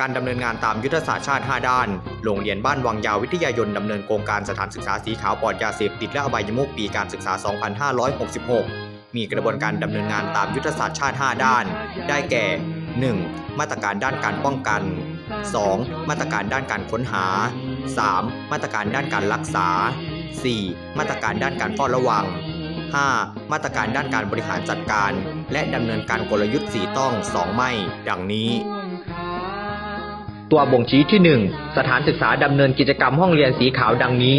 การดำเนินงานตามยุทธศาสตร์ชาติ 5 ด้าน โรงเรียนบ้านวังยาววิทยายนดำเนินโครงการสถานศึกษาสีขาวปลอดยาเสพติดและอบายมุกปีการศึกษา 2566 มีกระบวนการดำเนินงานตามยุทธศาสตร์ชาติ 5 ด้าน ได้แก่ 1. มาตรการด้านการป้องกัน 2. มาตรการด้านการค้นหา 3. มาตรการด้านการรักษา 4. มาตรการด้านการเฝ้าระวัง 5. มาตรการด้านการบริหารจัดการ และดำเนินการกลยุทธ์4ต้อง 2 ไม่ ดังนี้ ตัวบ่งชี้ที่ 1 สถานศึกษาดำเนินกิจกรรมห้องเรียนสีขาวดังนี้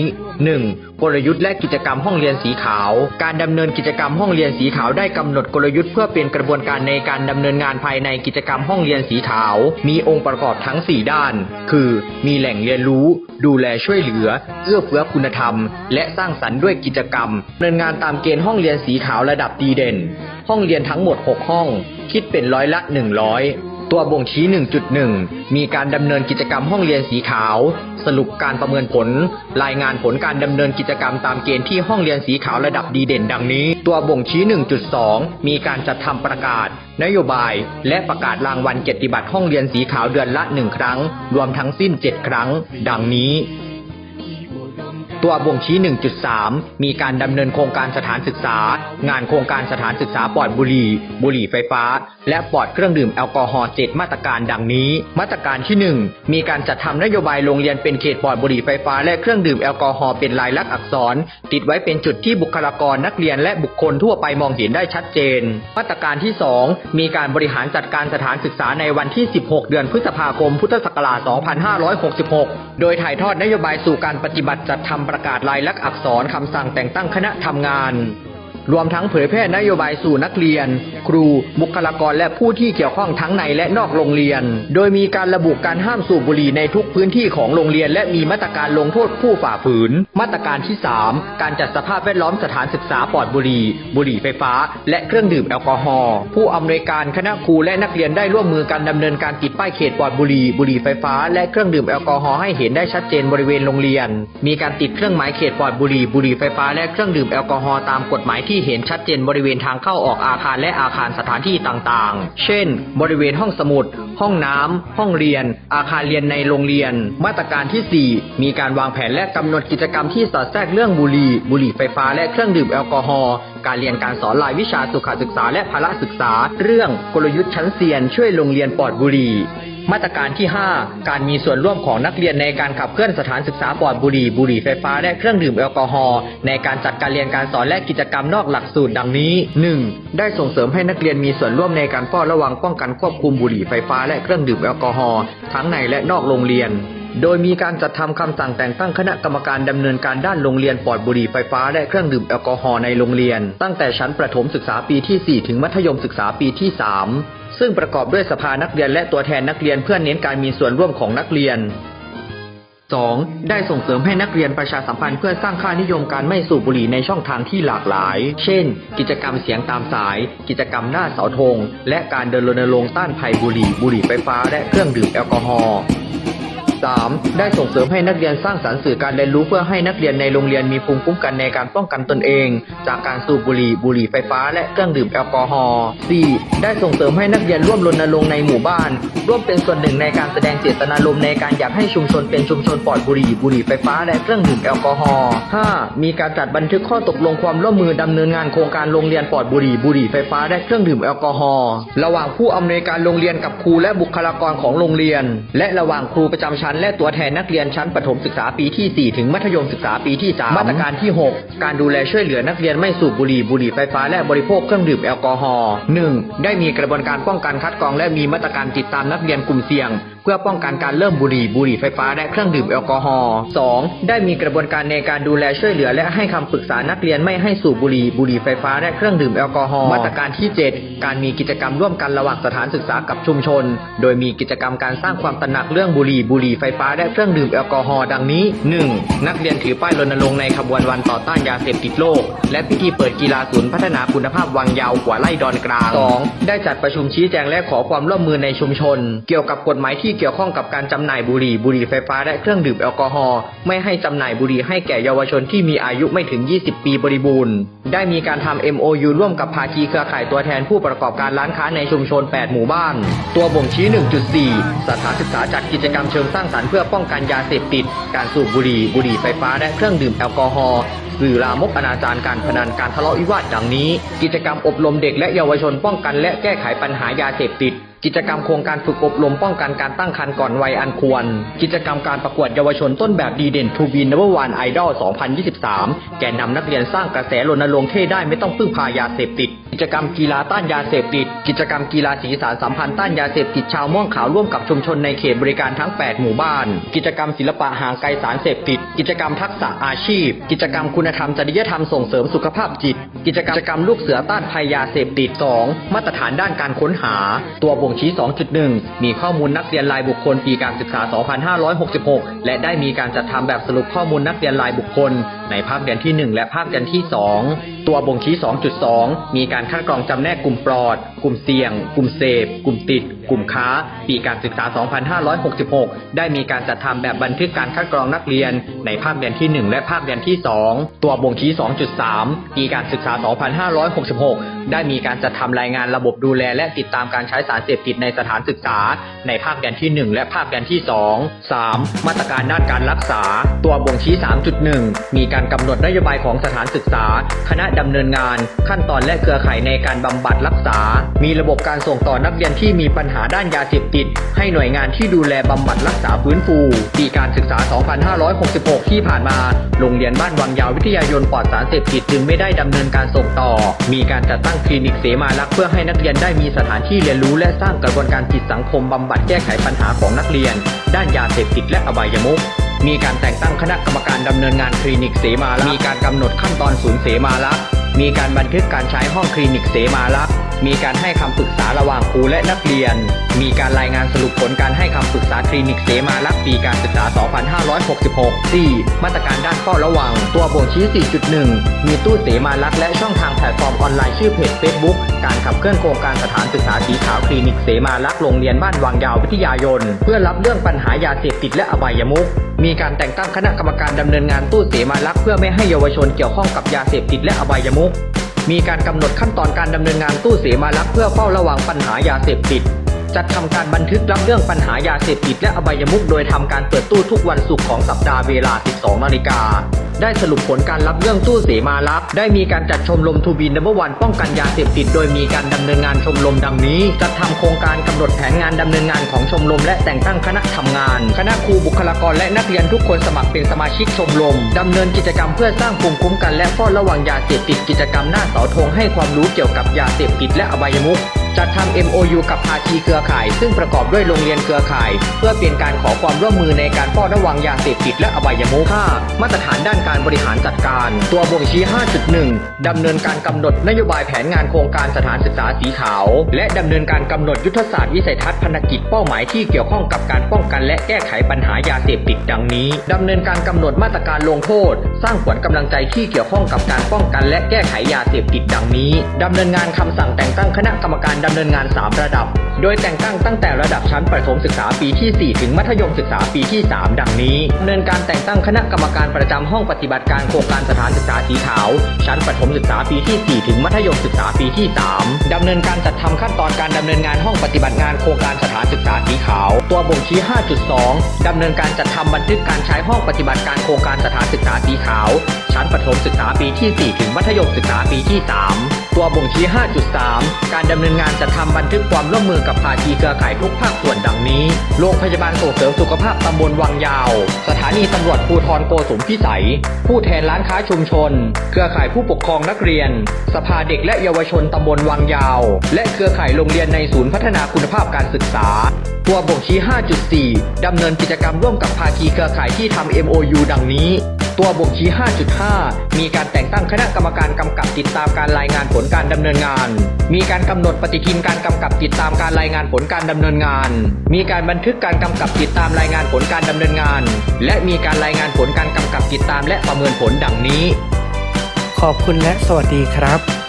1. กลยุทธ์และกิจกรรมห้องเรียนสีขาว การดำเนินกิจกรรมห้องเรียนสีขาวได้กำหนดกลยุทธ์เพื่อเป็นกระบวนการในการดำเนินงานภายในกิจกรรมห้องเรียนสีขาว มีองค์ประกอบทั้ง 4 ด้าน คือ มีแหล่งเรียนรู้ ดูแลช่วยเหลือ เอื้อเฟื้อคุณธรรม และสร้างสรรค์ด้วยกิจกรรมดำเนินงานตามเกณฑ์ห้องเรียนสีขาวระดับดีเด่น ห้องเรียนทั้งหมด 6 ห้อง คิดเป็นร้อยละ 100 ตัวบ่งชี้ 1.1 มีการดำเนินกิจกรรมห้องเรียนสีขาว สรุปการประเมินผล รายงานผลการดำเนินกิจกรรมตามเกณฑ์ที่ห้องเรียนสีขาวระดับดีเด่นดังนี้ ตัวบ่งชี้ 1.2 มีการจัดทำประกาศ นโยบาย และประกาศรางวัลเกียรติบัตรห้องเรียนสีขาวเดือนละ 1 ครั้ง รวมทั้งสิ้น 7 ครั้ง ดังนี้ ตัวบ่งชี้ 1.3 มีการดำเนินโครงการสถานศึกษา งานโครงการสถานศึกษาปลอดบุหรี่ บุหรี่ไฟฟ้า และปลอดเครื่องดื่มแอลกอฮอล์7มาตรการดังนี้ มาตรการที่ 1 มีการจัดทำนโยบายโรงเรียนเป็นเขตปลอดบุหรี่ไฟฟ้าและเครื่องดื่มแอลกอฮอล์เป็นลายลักษณ์อักษร ติดไว้เป็นจุดที่บุคลากรนักเรียนและบุคคลทั่วไปมองเห็นได้ชัดเจน มาตรการที่ 2 มีการบริหารจัดการสถานศึกษาในวันที่ 16 เดือนพฤษภาคม พุทธศักราช 2566 โดยถ่ายทอดนโยบายสู่การปฏิบัติจัดทำประกาศลายลักษณ์อักษรคำสั่งแต่งตั้งคณะทำงาน รวมทั้งเผยแพร่นโยบายสู่นักเรียน ครู บุคลากรและผู้ที่เกี่ยวข้องทั้งในและนอกโรงเรียน โดยมีการระบุการห้ามสูบบุหรี่ในทุกพื้นที่ของโรงเรียน และมีมาตรการลงโทษผู้ฝ่าฝืน มาตรการที่ 3 การจัดสภาพแวดล้อมสถานศึกษาปลอดบุหรี่ บุหรี่ไฟฟ้า และเครื่องดื่มแอลกอฮอล์ผู้อำนวยการคณะครูและนักเรียนได้ร่วมมือกันดำเนินการติดป้ายเขตปลอดบุหรี่บุหรี่ไฟฟ้า และเครื่องดื่มแอลกอฮอล์ให้เห็นได้ชัดเจนบริเวณโรงเรียน มีการติดเครื่องหมายเขตปลอดบุหรี่บุหรี่ไฟฟ้าและเครื่องดื่มแอลกอฮอล์ตามกฎหมายที่ที่เห็นชัดเจนบริเวณทางเข้าออกอาคารและอาคารสถานที่ต่างๆ เช่น บริเวณห้องสมุด ห้องน้ำ ห้องเรียน อาคารเรียนในโรงเรียน มาตรการที่ 4 มีการวางแผนและกำหนดกิจกรรมที่สอดแทรกเรื่องบุหรี่ บุหรี่ไฟฟ้าและเครื่องดื่มแอลกอฮอล์การเรียนการสอนรายวิชาสุขศึกษาและพละศึกษา เรื่องกลยุทธ์ชั้นเซียนช่วยโรงเรียนปลอดบุหรี่ มาตรการที่ 5 การมีส่วนร่วมของนักเรียนในการขับเคลื่อนสถานศึกษาปลอดบุหรี่บุหรี่ไฟฟ้าและเครื่องดื่มแอลกอฮอล์ในการจัดการเรียนการสอนและกิจกรรมนอกหลักสูตรดังนี้ 1. ได้ส่งเสริมให้นักเรียนมีส่วนร่วมในการเฝ้าระวังป้องกันควบคุมบุหรี่ไฟฟ้าและเครื่องดื่มแอลกอฮอล์ทั้งในและนอกโรงเรียนโดยมีการจัดทำคำสั่งแต่งตั้งคณะกรรมการดำเนินการด้านโรงเรียนปลอดบุหรี่ไฟฟ้าและเครื่องดื่มแอลกอฮอล์ในโรงเรียน ตั้งแต่ชั้นประถมศึกษาปีที่ 4 ถึงมัธยมศึกษาปีที่ 3 ซึ่งประกอบด้วยสภานักเรียนและตัวแทนนักเรียนเพื่อเน้นการมีส่วนร่วมของนักเรียน 2. ได้ส่งเสริมให้นักเรียนประชาสัมพันธ์เพื่อสร้างค่านิยมการไม่สูบบุหรี่ในช่องทางที่หลากหลาย เช่น กิจกรรมเสียงตามสาย กิจกรรมหน้าเสาธง และการเดินรณรงค์ต้านภัยบุหรี่ บุหรี่ไฟฟ้า และเครื่องดื่มแอลกอฮอล์ 3. ได้ส่งเสริมให้นักเรียนสร้างสรรค์สื่อการเรียนรู้เพื่อให้นักเรียนในโรงเรียนมีภูมิคุ้มกันในการป้องกันตนเอง จากการสูบบุหรี่บุหรี่ไฟฟ้า และเครื่องดื่มแอลกอฮอล์ 4. ได้ส่งเสริมให้นักเรียนร่วมรณรงค์ในหมู่บ้าน ร่วมเป็นส่วนหนึ่งในการแสดงเจตนารมณ์ในการอยากให้ชุมชนเป็นชุมชนปลอดบุหรี่บุหรี่ไฟฟ้าและเครื่องดื่มแอลกอฮอล์ 5. มีการจัดบันทึกข้อตกลงความร่วมมือดำเนินงานโครงการโรงเรียนปลอดบุหรี่บุหรี่ไฟฟ้าและเครื่องดื่มแอลกอฮอล์ระหว่างผู้อำนวยการโรงเรียนกับครูและบุคลากรของโรงเรียน และระหว่างครูประจำชั้นและตัวแทนนักเรียนชั้นประถมศึกษาปีที่ 4 ถึงมัธยมศึกษาปีที่ 3 มาตรการที่ 6 การดูแลช่วยเหลือนักเรียนไม่สูบบุหรี่บุหรี่ไฟฟ้าและบริโภคเครื่องดื่มแอลกอฮอล์ 1. ได้มีกระบวนการป้องกันคัดกรอง และมีมาตรการติดตามนักเรียนกลุ่มเสี่ยง เพื่อป้องกันการเริ่มบุหรี่บุหรี่ไฟฟ้าและเครื่องดื่มแอลกอฮอล์ 2. ได้มีกระบวนการในการดูแลช่วยเหลือ และให้คำปรึกษานักเรียนไม่ให้สูบบุหรี่บุหรี่ไฟฟ้าและเครื่องดื่มแอลกอฮอล์ มาตรการที่ 7 การมีกิจกรรมร่วมกันระหว่างสถานศึกษากับชุมชน โดยมีกิจกรรมการสร้างความตระหนักเรื่องบุหรี่บุหรี่ไฟฟ้าและเครื่องดื่มแอลกอฮอล์ดังนี้ 1. นักเรียนถือป้ายรณรงค์ในขบวนวันต่อต้านยาเสพติดโลก และพิธีเปิดกีฬาศูนย์พัฒนาคุณภาพวังยาวหัวไล่ดอนกลาง 2. ได้จัดประชุมชี้แจงและขอความร่วมมือในชุมชน เกี่ยวกับกฎหมายที่เกี่ยวข้องกับการจำหน่ายบุหรี่บุหรี่ไฟฟ้าและเครื่องดื่มแอลกอฮอล์ไม่ให้จำหน่ายบุหรี่ให้แก่เยาวชนที่มีอายุไม่ถึง 20 ปีบริบูรณ์ ได้มีการทำ MOU ร่วมกับภาคีเครือข่ายตัวแทนผู้ประกอบการร้านค้าในชุมชน 8 หมู่บ้าน ตัวบ่งชี้ 1.4 สถานศึกษาจัดกิจกรรมเชิงสร้างสรรค์เพื่อป้องกันยาเสพติด การสูบบุหรี่ บุหรี่ไฟฟ้าและเครื่องดื่มแอลกอฮอล์สื่อลามกอนาจารการพนันการทะเลาะวิวาทดังนี้ กิจกรรมอบรมเด็กและเยาวชนป้องกันและแก้ไขปัญหายาเสพติด กิจกรรมโครงการฝึกอบรมป้องกันการตั้งครรภ์ก่อนวัยอันควร กิจกรรมการประกวดเยาวชนต้นแบบดีเด่นทูบีนเวอร์วันไอดอล 2023 แกนนำนักเรียนสร้างกระแสรณรงค์เท่ได้ไม่ต้องพึ่งพายาเสพติด กิจกรรมกีฬาต้านยาเสพติด กิจกรรมกีฬาสีสารสัมพันธ์ต้านยาเสพติดชาวม่วงขาวร่วมกับชุมชนในเขตบริการทั้ง 8 หมู่บ้าน กิจกรรมศิลปะห่างไกลสารเสพติด กิจกรรมทักษะอาชีพ กิจกรรมคุณธรรมจริยธรรมส่งเสริมสุขภาพจิต กิจกรรมลูกเสือต้านภัยยาเสพติด 2. มาตรฐานด้านการค้นหา ตัวบ่งชี้ 2.1 มีข้อมูลนักเรียนรายบุคคลปีการศึกษา 2566 และได้มีการจัดทำแบบสรุปข้อมูลนักเรียนรายบุคคลในภาคเรียนที่ 1 และภาคเรียนที่ 2 ตัวบ่งชี้ 2.2 มีการคัดกรองจำแนกกลุ่มปลอด กลุ่มเสี่ยง กลุ่มเสพ กลุ่มติด กลุ่มค้า ปีการศึกษา 2566 ได้มีการจัดทำแบบบันทึกการคัดกรองนักเรียน ในภาคเรียนที่ 1 และภาคเรียนที่ 2 ตัวบ่งชี้ 2.3 ปีการศึกษา 2566 ได้มีการจัดทำรายงานระบบดูแล และติดตามการใช้สารเสพติดในสถานศึกษา ในภาคเรียนที่ 1 และภาคเรียนที่ 2 3. มาตรการด้านการรักษา ตัวบ่งชี้ 3.1 มีการกำหนดนโยบายของสถานศึกษา คณะดำเนินงาน ขั้นตอนและเครือข่ายในการบำบัดรักษามีระบบการส่งต่อนักเรียนที่มีปัญหาด้านยาเสพติด ให้หน่วยงานที่ดูแลบำบัดรักษาฟื้นฟู ปีการศึกษา 2566 ที่ผ่านมา โรงเรียนบ้านวังยาววิทยายนปลอดสารเสพติดจึงไม่ได้ดำเนินการส่งต่อ มีการจัดตั้งคลินิกเสมารักษ์เพื่อให้นักเรียนได้มีสถานที่เรียนรู้และสร้างกระบวนการจิตสังคมบำบัดแก้ไขปัญหาของนักเรียน ด้านยาเสพติดและอบายมุขมีการแต่งตั้งคณะกรรมการดำเนินงานคลินิกเสมาลักษ์มีการกำหนดขั้นตอนศูนย์เสมาลักษ์มีการบันทึกการใช้ห้องคลินิกเสมาลักษ์ มีการให้คำปรึกษาระหว่างครูและนักเรียน มีการรายงานสรุปผลการให้คำปรึกษาคลินิกเสมาลักษ์ปีการศึกษา 2566 4. มาตรการด้านเฝ้าระวัง ตัวบ่งชี้ 4.1 มีตู้เสมาลักษ์และช่องทางแพลตฟอร์มออนไลน์ชื่อเพจ Facebook การขับเคลื่อนโครงการสถานศึกษาสีขาวคลินิกเสมาลักษ์โรงเรียนบ้านวังยาววิทยายน เพื่อรับเรื่องปัญหายาเสพติดและอบายมุขมีการแต่งตั้งคณะกรรมการดำเนินงานตู้เสมาลักษ์เพื่อไม่ให้เยาวชนเกี่ยวข้องกับยาเสพติดและอบายมุข มีการกำหนดขั้นตอนการดำเนินงานตู้เสมาลักษ์เพื่อเฝ้าระวังปัญหายาเสพติด จัดทำการบันทึกรับเรื่องปัญหายาเสพติดและอบายมุขโดยทำการเปิดตู้ทุกวันศุกร์ของสัปดาห์เวลา 12 นาฬิกา ได้สรุปผลการรับเรื่องตู้เสมาลักษณ์ได้มีการจัดชมรมทูบีนัมเบอร์วันป้องกันยาเสพติด โดยมีการดำเนินงานชมรมดังนี้ จัดทำโครงการกำหนดแผนงานดำเนินงานของชมรม และแต่งตั้งคณะทำงาน คณะครูบุคลากรและนักเรียนทุกคนสมัครเป็นสมาชิกชมรมดำเนินกิจกรรมเพื่อสร้างภูมิคุ้มกันและเฝ้าระวังยาเสพติดกิจกรรมหน้าเสาธงให้ความรู้เกี่ยวกับยาเสพติดและอบายมุข จัดทำ MOU กับภาคีเครือข่าย ซึ่งประกอบด้วยโรงเรียนเครือข่าย เพื่อเป็นการขอความร่วมมือในการเฝ้าระวังยาเสพติดและอบายมุข 5. มาตรฐานด้านการบริหารจัดการ ตัวบ่งชี้ 5.1 ดำเนินการกำหนดนโยบายแผนงานโครงการสถานศึกษาสีขาว และดำเนินการกำหนดยุทธศาสตร์วิสัยทัศน์พันธกิจเป้าหมายที่เกี่ยวข้องกับการป้องกันและแก้ไขปัญหายาเสพติดดังนี้ดำเนินการกำหนดมาตรการลงโทษ สร้างขวัญกำลังใจที่เกี่ยวข้องกับการป้องกันและแก้ไขยาเสพติดดังนี้ดำเนินงานคำสั่งแต่งตั้งคณะกรรมการ ดำเนินงาน 3 ระดับ โดยแต่งตั้งตั้งแต่ระดับชั้นประถมศึกษาปีที่ 4 ถึงมัธยมศึกษาปีที่ 3 ดังนี้ดำเนินการแต่งตั้งคณะกรรมการประจำห้องปฏิบัติการโครงการสถานศึกษาสีขาว ชั้นประถมศึกษาปีที่ 4 ถึงมัธยมศึกษาปีที่ 3ดำเนินการจัดทำขั้นตอนการดำเนินงานห้องปฏิบัติงานโครงการสถานศึกษาสีขาว ตัวบ่งชี้ 5.2ดำเนินการจัดทำบันทึกการใช้ห้องปฏิบัติการโครงการสถานศึกษาสีขาว ชั้นประถมศึกษาปีที่ 4 ถึงมัธยมศึกษาปีที่ 3 ตัวบ่งชี้ 5.3 การดำเนินงานจัดทำบันทึกความร่วมมือกับภาคีเครือข่ายทุกภาคส่วนดังนี้ โรงพยาบาลส่งเสริมสุขภาพตำบลวังยาว สถานีตำรวจภูธรโกสุมพิสัย ผู้แทนร้านค้าชุมชน เครือข่ายผู้ปกครองนักเรียน สภาเด็กและเยาวชนตำบลวังยาว และเครือข่ายโรงเรียนในศูนย์พัฒนาคุณภาพการศึกษา ตัวบ่งชี้ 5.4 ดำเนินกิจกรรมร่วมกับภาคีเครือข่ายที่ทำ MOU ดังนี้ ตัวบ่งชี้ 5.5 มีการแต่งตั้งคณะกรรมการกำกับติดตามการรายงานผลลการดำเนินงาน มีการกำหนดปฏิทินการกำกับติดตามการรายงานผลการดำเนินงาน มีการบันทึกการกำกับติดตามรายงานผลการดำเนินงาน และมีการรายงานผลการกำกับติดตามและประเมินผลดังนี้ ขอบคุณและสวัสดีครับ